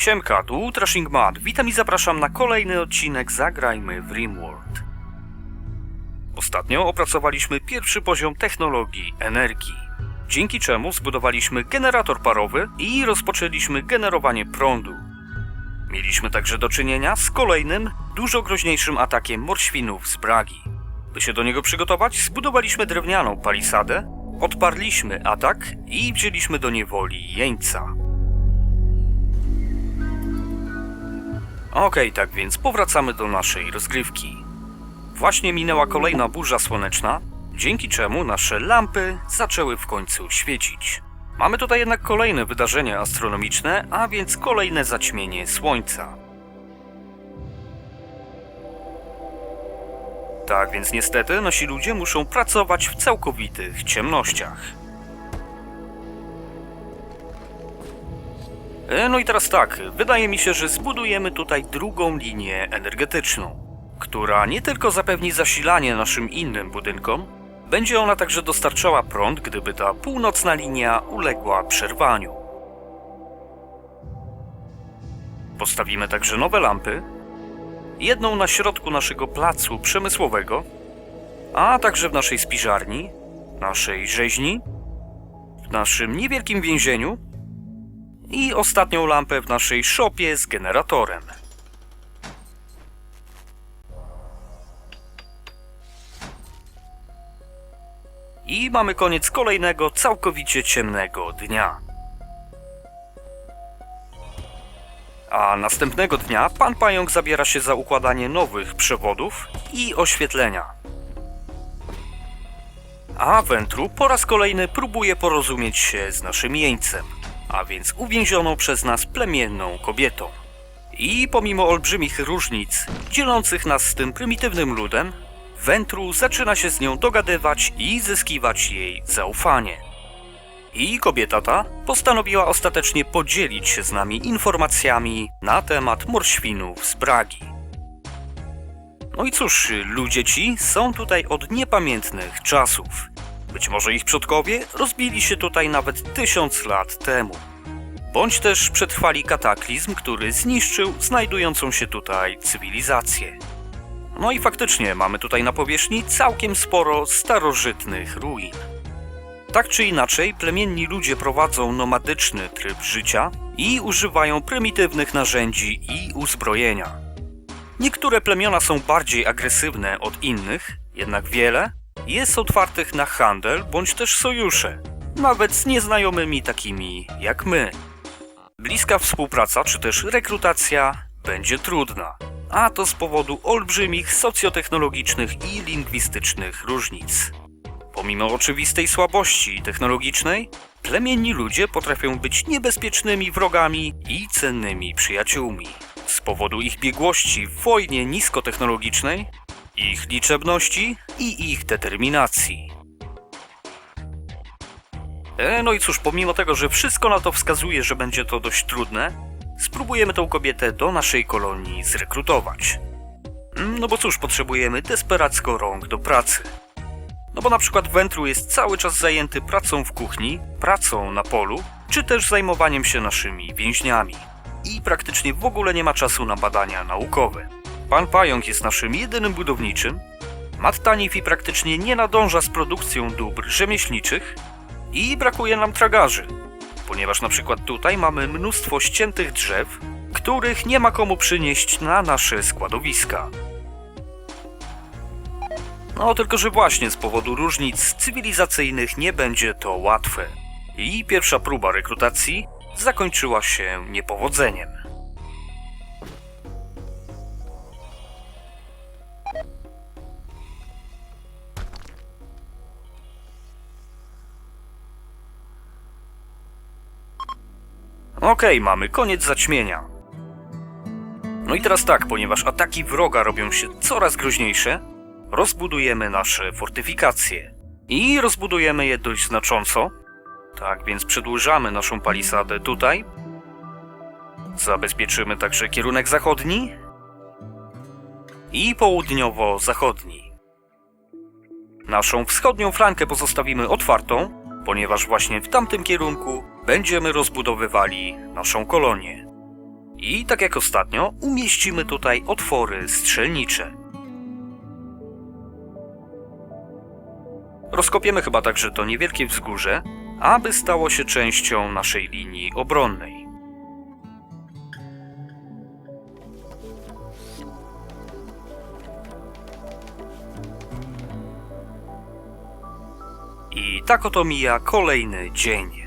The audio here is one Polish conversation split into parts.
Siemka, tu Trashing Mad. Witam i zapraszam na kolejny odcinek Zagrajmy w Rimworld. Ostatnio opracowaliśmy pierwszy poziom technologii energii, dzięki czemu zbudowaliśmy generator parowy i rozpoczęliśmy generowanie prądu. Mieliśmy także do czynienia z kolejnym, dużo groźniejszym atakiem morświnów z Bragi. By się do niego przygotować, zbudowaliśmy drewnianą palisadę, odparliśmy atak i wzięliśmy do niewoli jeńca. Okej, tak więc powracamy do naszej rozgrywki. Właśnie minęła kolejna burza słoneczna, dzięki czemu nasze lampy zaczęły w końcu świecić. Mamy tutaj jednak kolejne wydarzenie astronomiczne, a więc kolejne zaćmienie Słońca. Tak więc niestety nasi ludzie muszą pracować w całkowitych ciemnościach. No i teraz tak, wydaje mi się, że zbudujemy tutaj drugą linię energetyczną, która nie tylko zapewni zasilanie naszym innym budynkom, będzie ona także dostarczała prąd, gdyby ta północna linia uległa przerwaniu. Postawimy także nowe lampy, jedną na środku naszego placu przemysłowego, a także w naszej spiżarni, naszej rzeźni, w naszym niewielkim więzieniu i ostatnią lampę w naszej szopie z generatorem. I mamy koniec kolejnego całkowicie ciemnego dnia. A następnego dnia pan pająk zabiera się za układanie nowych przewodów i oświetlenia. A Ventru po raz kolejny próbuje porozumieć się z naszym jeńcem, a więc uwięzioną przez nas plemienną kobietą. I pomimo olbrzymich różnic dzielących nas z tym prymitywnym ludem, Ventru zaczyna się z nią dogadywać i zyskiwać jej zaufanie. I kobieta ta postanowiła ostatecznie podzielić się z nami informacjami na temat morświnów z Bragi. No i cóż, ludzie ci są tutaj od niepamiętnych czasów. Być może ich przodkowie rozbili się tutaj nawet tysiąc lat temu. Bądź też przetrwali kataklizm, który zniszczył znajdującą się tutaj cywilizację. No i faktycznie mamy tutaj na powierzchni całkiem sporo starożytnych ruin. Tak czy inaczej, plemienni ludzie prowadzą nomadyczny tryb życia i używają prymitywnych narzędzi i uzbrojenia. Niektóre plemiona są bardziej agresywne od innych, jednak wiele jest otwartych na handel bądź też sojusze, nawet z nieznajomymi takimi jak my. Bliska współpraca czy też rekrutacja będzie trudna, a to z powodu olbrzymich socjotechnologicznych i lingwistycznych różnic. Pomimo oczywistej słabości technologicznej, plemienni ludzie potrafią być niebezpiecznymi wrogami i cennymi przyjaciółmi. Z powodu ich biegłości w wojnie niskotechnologicznej, ich liczebności i ich determinacji. E, no i cóż, pomimo tego, że wszystko na to wskazuje, że będzie to dość trudne, spróbujemy tą kobietę do naszej kolonii zrekrutować. Mm, No bo cóż, potrzebujemy desperacko rąk do pracy. No bo na przykład Ventru jest cały czas zajęty pracą w kuchni, pracą na polu, czy też zajmowaniem się naszymi więźniami. I praktycznie w ogóle nie ma czasu na badania naukowe. Pan Pająk jest naszym jedynym budowniczym, Matt Tanifi praktycznie nie nadąża z produkcją dóbr rzemieślniczych i brakuje nam tragarzy, ponieważ na przykład tutaj mamy mnóstwo ściętych drzew, których nie ma komu przynieść na nasze składowiska. No, tylko że właśnie z powodu różnic cywilizacyjnych nie będzie to łatwe. I pierwsza próba rekrutacji zakończyła się niepowodzeniem. Okej, mamy koniec zaćmienia. No i teraz tak, ponieważ ataki wroga robią się coraz groźniejsze, rozbudujemy nasze fortyfikacje. I rozbudujemy je dość znacząco. Tak więc przedłużamy naszą palisadę tutaj. Zabezpieczymy także kierunek zachodni i południowo-zachodni. Naszą wschodnią flankę pozostawimy otwartą, ponieważ właśnie w tamtym kierunku będziemy rozbudowywali naszą kolonię. I tak jak ostatnio, umieścimy tutaj otwory strzelnicze. Rozkopiemy chyba także to niewielkie wzgórze, aby stało się częścią naszej linii obronnej. I tak oto mija kolejny dzień.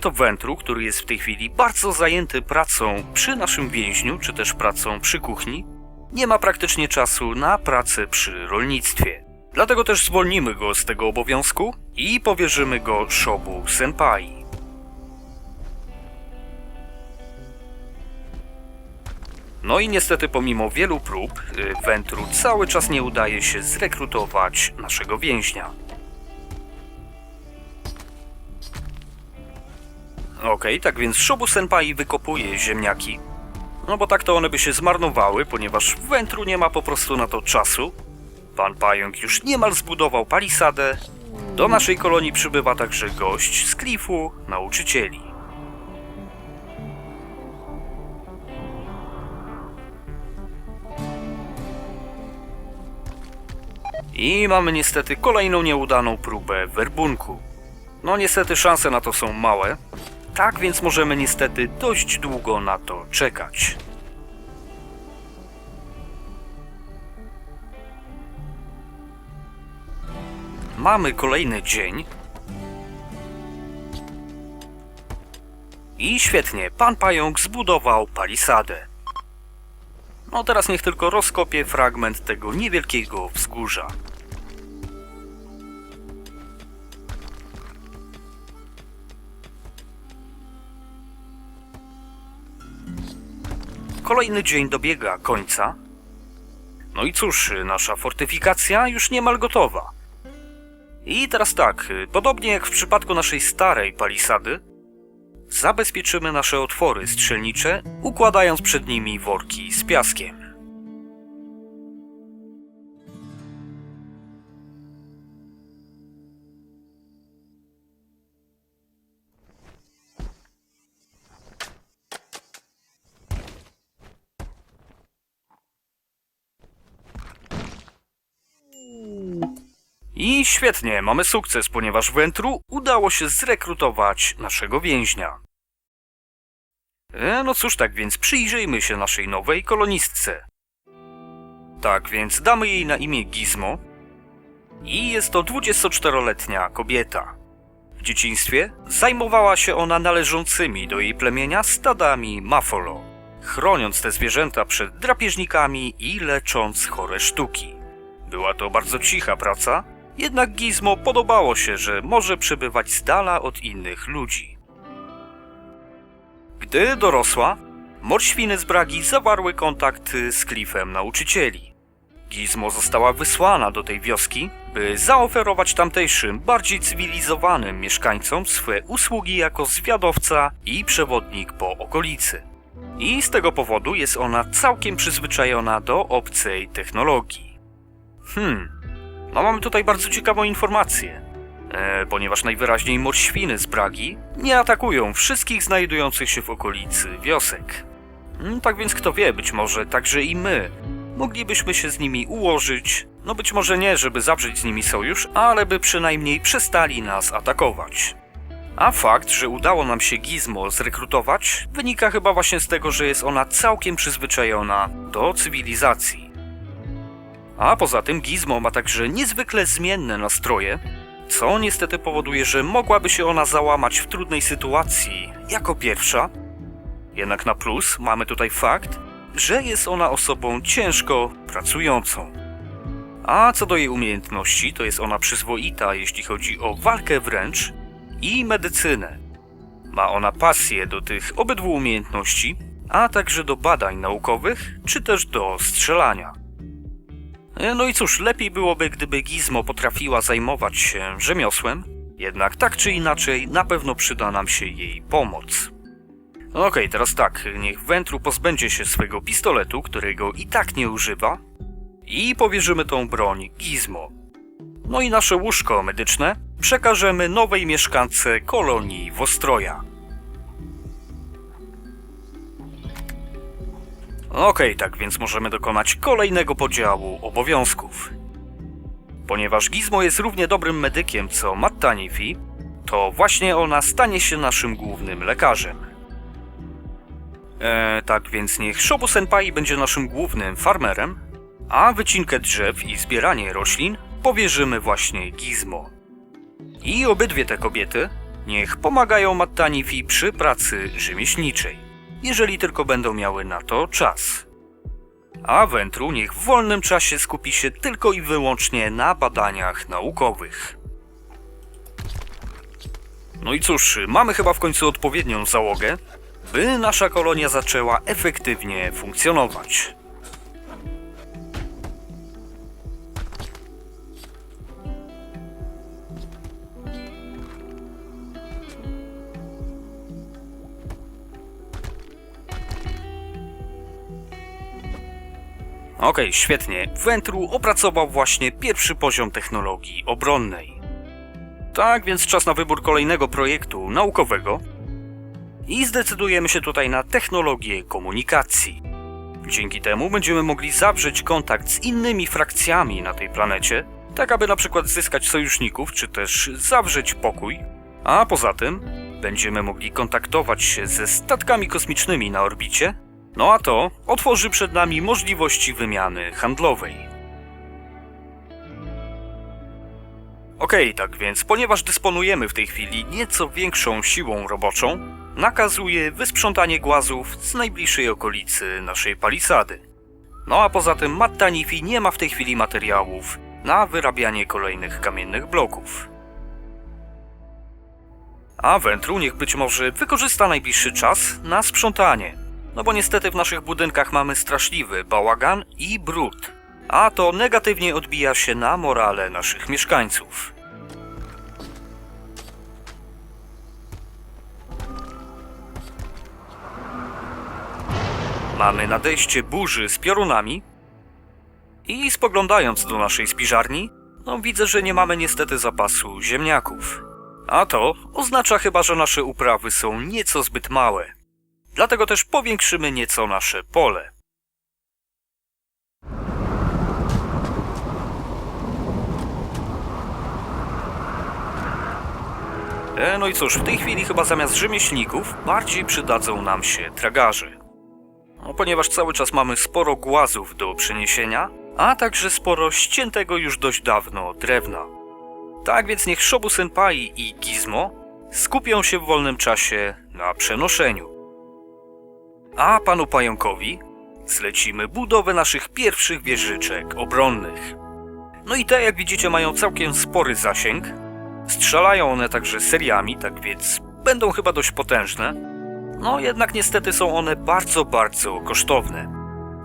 To Wentru, który jest w tej chwili bardzo zajęty pracą przy naszym więźniu, czy też pracą przy kuchni, nie ma praktycznie czasu na pracę przy rolnictwie. Dlatego też zwolnimy go z tego obowiązku i powierzymy go Shobu Senpai. No i niestety pomimo wielu prób, y, Wentru cały czas nie udaje się zrekrutować naszego więźnia. Okej, tak więc Shobu Senpai wykopuje ziemniaki. No bo tak to one by się zmarnowały, ponieważ w Wentru nie ma po prostu na to czasu. Pan Pająk już niemal zbudował palisadę. Do naszej kolonii przybywa także gość z klifu nauczycieli. I mamy niestety kolejną nieudaną próbę werbunku. No niestety szanse na to są małe, tak więc możemy niestety dość długo na to czekać. Mamy kolejny dzień. I świetnie, pan pająk zbudował palisadę. No teraz niech tylko rozkopie fragment tego niewielkiego wzgórza. Kolejny dzień dobiega końca. No i cóż, nasza fortyfikacja już niemal gotowa. I teraz tak, podobnie jak w przypadku naszej starej palisady, zabezpieczymy nasze otwory strzelnicze, układając przed nimi worki z piaskiem. Świetnie, mamy sukces, ponieważ Wentru udało się zrekrutować naszego więźnia. E, no cóż, tak więc przyjrzyjmy się naszej nowej kolonistce. Tak więc damy jej na imię Gizmo i jest to 24-letnia kobieta. W dzieciństwie zajmowała się ona należącymi do jej plemienia stadami Mafolo, chroniąc te zwierzęta przed drapieżnikami i lecząc chore sztuki. Była to bardzo cicha praca, jednak Gizmo podobało się, że może przebywać z dala od innych ludzi. Gdy dorosła, morświny z Bragi zawarły kontakt z klifem nauczycieli. Gizmo została wysłana do tej wioski, by zaoferować tamtejszym, bardziej cywilizowanym mieszkańcom swe usługi jako zwiadowca i przewodnik po okolicy. I z tego powodu jest ona całkiem przyzwyczajona do obcej technologii. Hmm, no mamy tutaj bardzo ciekawą informację. E, ponieważ najwyraźniej morświny z Bragi nie atakują wszystkich znajdujących się w okolicy wiosek. Mm, tak więc kto wie, być może także i my moglibyśmy się z nimi ułożyć, no być może nie, żeby zawrzeć z nimi sojusz, ale by przynajmniej przestali nas atakować. A fakt, że udało nam się Gizmo zrekrutować, wynika chyba właśnie z tego, że jest ona całkiem przyzwyczajona do cywilizacji. A poza tym Gizmo ma także niezwykle zmienne nastroje, co niestety powoduje, że mogłaby się ona załamać w trudnej sytuacji jako pierwsza. Jednak na plus mamy tutaj fakt, że jest ona osobą ciężko pracującą. A co do jej umiejętności, to jest ona przyzwoita, jeśli chodzi o walkę wręcz i medycynę. Ma ona pasję do tych obydwu umiejętności, a także do badań naukowych, czy też do strzelania. E, No i cóż, lepiej byłoby, gdyby Gizmo potrafiła zajmować się rzemiosłem, jednak tak czy inaczej na pewno przyda nam się jej pomoc. Okej, teraz tak, niech Wentru pozbędzie się swojego pistoletu, którego i tak nie używa, i powierzymy tą broń Gizmo. No i nasze łóżko medyczne przekażemy nowej mieszkance kolonii Wostroja. Okej, tak więc możemy dokonać kolejnego podziału obowiązków. Ponieważ Gizmo jest równie dobrym medykiem co Mattanifi, to właśnie ona stanie się naszym głównym lekarzem. E, tak więc niech Shobu Senpai będzie naszym głównym farmerem, a wycinkę drzew i zbieranie roślin powierzymy właśnie Gizmo. I obydwie te kobiety niech pomagają Mattanifi przy pracy rzemieślniczej, jeżeli tylko będą miały na to czas. A Wentru niech w wolnym czasie skupi się tylko i wyłącznie na badaniach naukowych. No i cóż, mamy chyba w końcu odpowiednią załogę, by nasza kolonia zaczęła efektywnie funkcjonować. Okej, świetnie. Ventru opracował właśnie pierwszy poziom technologii obronnej. Tak więc czas na wybór kolejnego projektu naukowego i zdecydujemy się tutaj na technologię komunikacji. Dzięki temu będziemy mogli zawrzeć kontakt z innymi frakcjami na tej planecie, tak aby na przykład zyskać sojuszników, czy też zawrzeć pokój. A poza tym będziemy mogli kontaktować się ze statkami kosmicznymi na orbicie, no a to otworzy przed nami możliwości wymiany handlowej. Okej, tak więc, ponieważ dysponujemy w tej chwili nieco większą siłą roboczą, nakazuję wysprzątanie głazów z najbliższej okolicy naszej palisady. No a poza tym Mattanifi nie ma w tej chwili materiałów na wyrabianie kolejnych kamiennych bloków. A Wentru niech być może wykorzysta najbliższy czas na sprzątanie. No bo niestety w naszych budynkach mamy straszliwy bałagan i brud. A to negatywnie odbija się na morale naszych mieszkańców. Mamy nadejście burzy z piorunami i spoglądając do naszej spiżarni, no widzę, że nie mamy niestety zapasu ziemniaków. A to oznacza chyba, że nasze uprawy są nieco zbyt małe. Dlatego też powiększymy nieco nasze pole. E, no i cóż, w tej chwili chyba zamiast rzemieślników bardziej przydadzą nam się tragarze. No, ponieważ cały czas mamy sporo głazów do przeniesienia, a także sporo ściętego już dość dawno drewna. Tak więc niech Shobu Senpai i Gizmo skupią się w wolnym czasie na przenoszeniu. A panu pająkowi zlecimy budowę naszych pierwszych wieżyczek obronnych. No i te, jak widzicie, mają całkiem spory zasięg. Strzelają one także seriami, tak więc będą chyba dość potężne. No jednak niestety są one bardzo, bardzo kosztowne.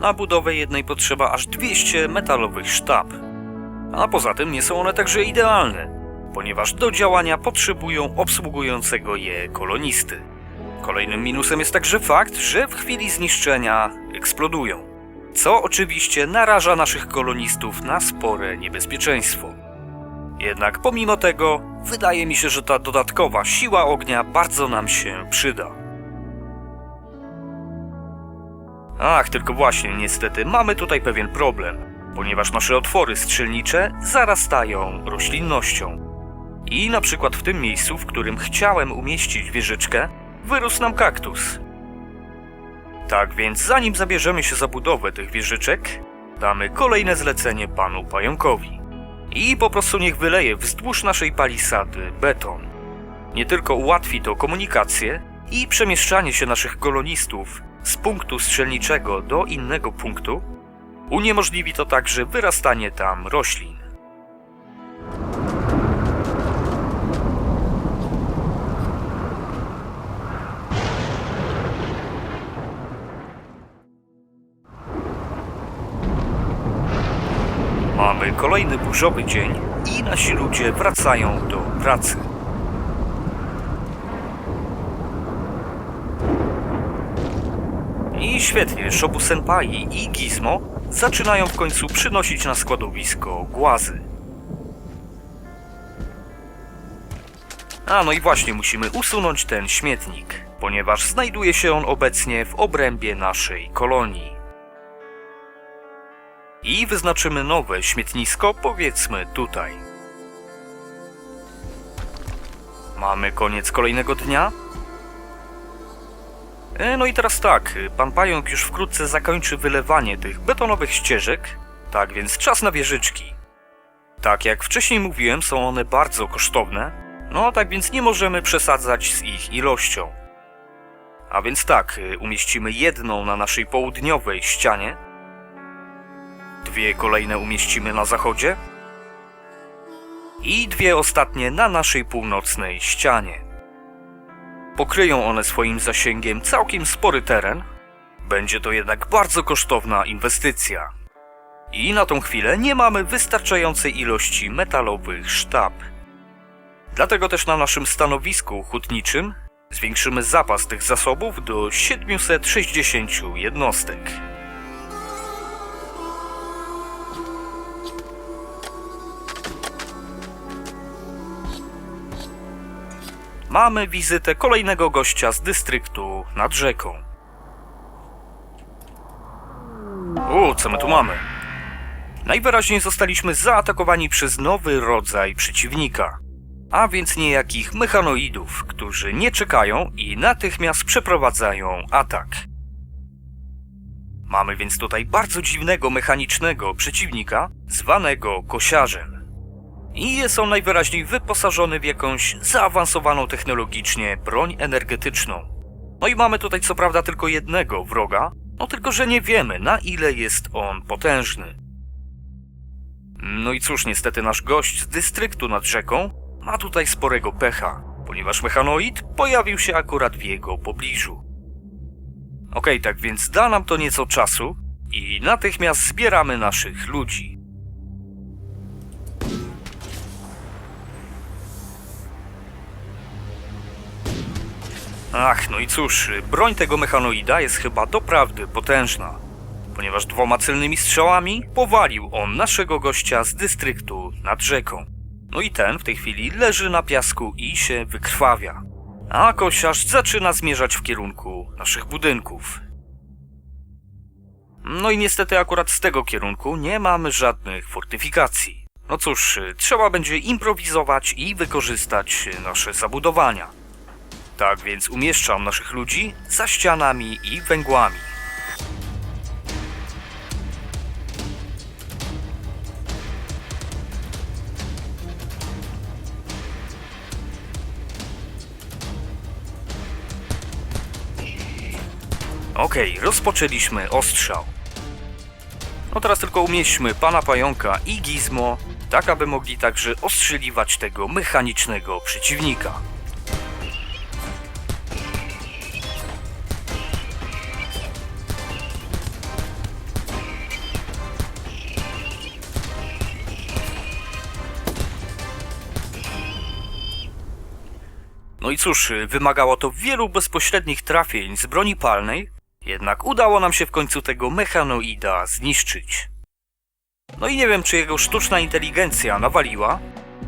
Na budowę jednej potrzeba aż 200 metalowych sztab. A poza tym nie są one także idealne, ponieważ do działania potrzebują obsługującego je kolonisty. Kolejnym minusem jest także fakt, że w chwili zniszczenia eksplodują, co oczywiście naraża naszych kolonistów na spore niebezpieczeństwo. Jednak pomimo tego, wydaje mi się, że ta dodatkowa siła ognia bardzo nam się przyda. Ach, tylko właśnie, niestety, mamy tutaj pewien problem, ponieważ nasze otwory strzelnicze zarastają roślinnością. I na przykład w tym miejscu, w którym chciałem umieścić wieżyczkę, wyrósł nam kaktus. Tak więc zanim zabierzemy się za budowę tych wieżyczek, damy kolejne zlecenie panu pająkowi. I po prostu niech wyleje wzdłuż naszej palisady beton. Nie tylko ułatwi to komunikację i przemieszczanie się naszych kolonistów z punktu strzelniczego do innego punktu, uniemożliwi to także wyrastanie tam roślin. Mamy kolejny burzowy dzień i nasi ludzie wracają do pracy. I świetnie, Shobu Senpai i Gizmo zaczynają w końcu przynosić na składowisko głazy. A no i właśnie musimy usunąć ten śmietnik, ponieważ znajduje się on obecnie w obrębie naszej kolonii. I wyznaczymy nowe śmietnisko, powiedzmy tutaj. Mamy koniec kolejnego dnia. E, No i teraz tak, pan pająk już wkrótce zakończy wylewanie tych betonowych ścieżek, tak więc czas na wieżyczki. Tak jak wcześniej mówiłem, są one bardzo kosztowne, no tak więc nie możemy przesadzać z ich ilością. A więc tak, y, umieścimy jedną na naszej południowej ścianie, dwie kolejne umieścimy na zachodzie i dwie ostatnie na naszej północnej ścianie. Pokryją one swoim zasięgiem całkiem spory teren, będzie to jednak bardzo kosztowna inwestycja. I na tą chwilę nie mamy wystarczającej ilości metalowych sztab. Dlatego też na naszym stanowisku hutniczym zwiększymy zapas tych zasobów do 760 jednostek. Mamy wizytę kolejnego gościa z dystryktu nad rzeką. O, co my tu mamy? Najwyraźniej zostaliśmy zaatakowani przez nowy rodzaj przeciwnika a więc niejakich mechanoidów, którzy nie czekają i natychmiast przeprowadzają atak. Mamy więc tutaj bardzo dziwnego mechanicznego przeciwnika, zwanego kosiarzem. I jest on najwyraźniej wyposażony w jakąś zaawansowaną technologicznie broń energetyczną. No i mamy tutaj co prawda tylko jednego wroga, no tylko że nie wiemy na ile jest on potężny. No i cóż, niestety nasz gość z dystryktu nad rzeką ma tutaj sporego pecha, ponieważ mechanoid pojawił się akurat w jego pobliżu. Okej, tak więc da nam to nieco czasu i natychmiast zbieramy naszych ludzi. Ach, no i cóż, broń tego mechanoida jest chyba doprawdy potężna, ponieważ dwoma celnymi strzałami powalił on naszego gościa z dystryktu nad rzeką. No i ten w tej chwili leży na piasku i się wykrwawia. A kosiarz zaczyna zmierzać w kierunku naszych budynków. No i niestety akurat z tego kierunku nie mamy żadnych fortyfikacji. No cóż, trzeba będzie improwizować i wykorzystać nasze zabudowania. Tak więc umieszczam naszych ludzi za ścianami i węgłami. Okej, rozpoczęliśmy ostrzał. No teraz tylko umieśćmy pana pająka i gizmo, tak aby mogli także ostrzeliwać tego mechanicznego przeciwnika. No i cóż, wymagało to wielu bezpośrednich trafień z broni palnej, jednak udało nam się w końcu tego mechanoida zniszczyć. No i nie wiem, czy jego sztuczna inteligencja nawaliła,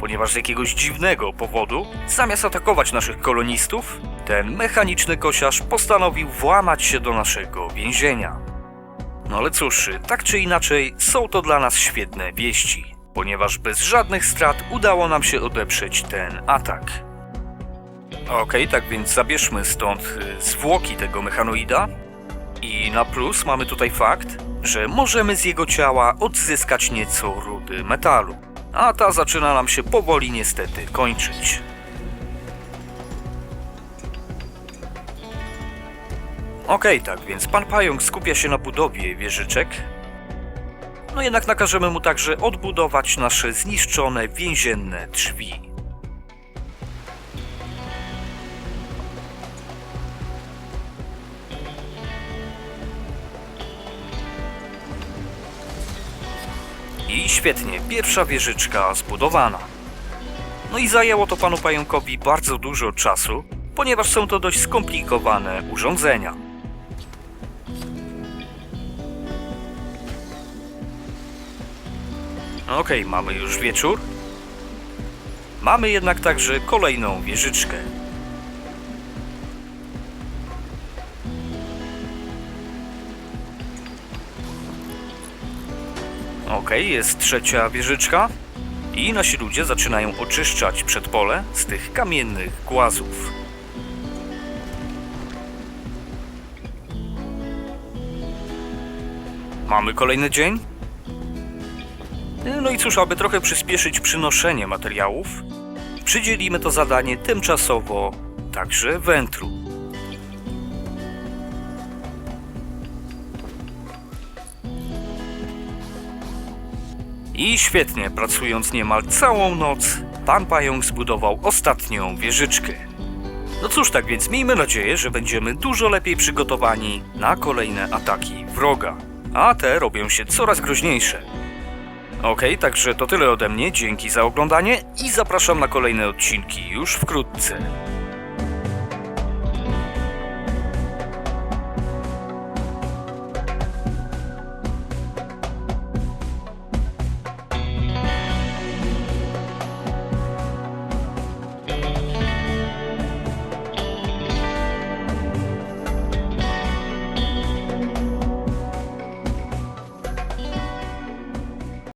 ponieważ z jakiegoś dziwnego powodu, zamiast atakować naszych kolonistów, ten mechaniczny kosiarz postanowił włamać się do naszego więzienia. No ale cóż, tak czy inaczej, są to dla nas świetne wieści, ponieważ bez żadnych strat udało nam się odeprzeć ten atak. Okej, tak więc zabierzmy stąd y, zwłoki tego mechanoida. I na plus mamy tutaj fakt, że możemy z jego ciała odzyskać nieco rudy metalu. A ta zaczyna nam się powoli niestety kończyć. Okej, tak więc pan pająk skupia się na budowie wieżyczek. No jednak nakażemy mu także odbudować nasze zniszczone więzienne drzwi. Świetnie, pierwsza wieżyczka zbudowana. No i zajęło to panu pająkowi bardzo dużo czasu, ponieważ są to dość skomplikowane urządzenia. Okej, okay, mamy już wieczór. Mamy jednak także kolejną wieżyczkę. Okej, jest trzecia wieżyczka. I nasi ludzie zaczynają oczyszczać przedpole z tych kamiennych głazów. Mamy kolejny dzień. No i cóż, aby trochę przyspieszyć przynoszenie materiałów, przydzielimy to zadanie tymczasowo także wętru. I świetnie, pracując niemal całą noc, pan pająk zbudował ostatnią wieżyczkę. No cóż, tak więc miejmy nadzieję, że będziemy dużo lepiej przygotowani na kolejne ataki wroga. A te robią się coraz groźniejsze. Okej, także to tyle ode mnie, dzięki za oglądanie i zapraszam na kolejne odcinki już wkrótce.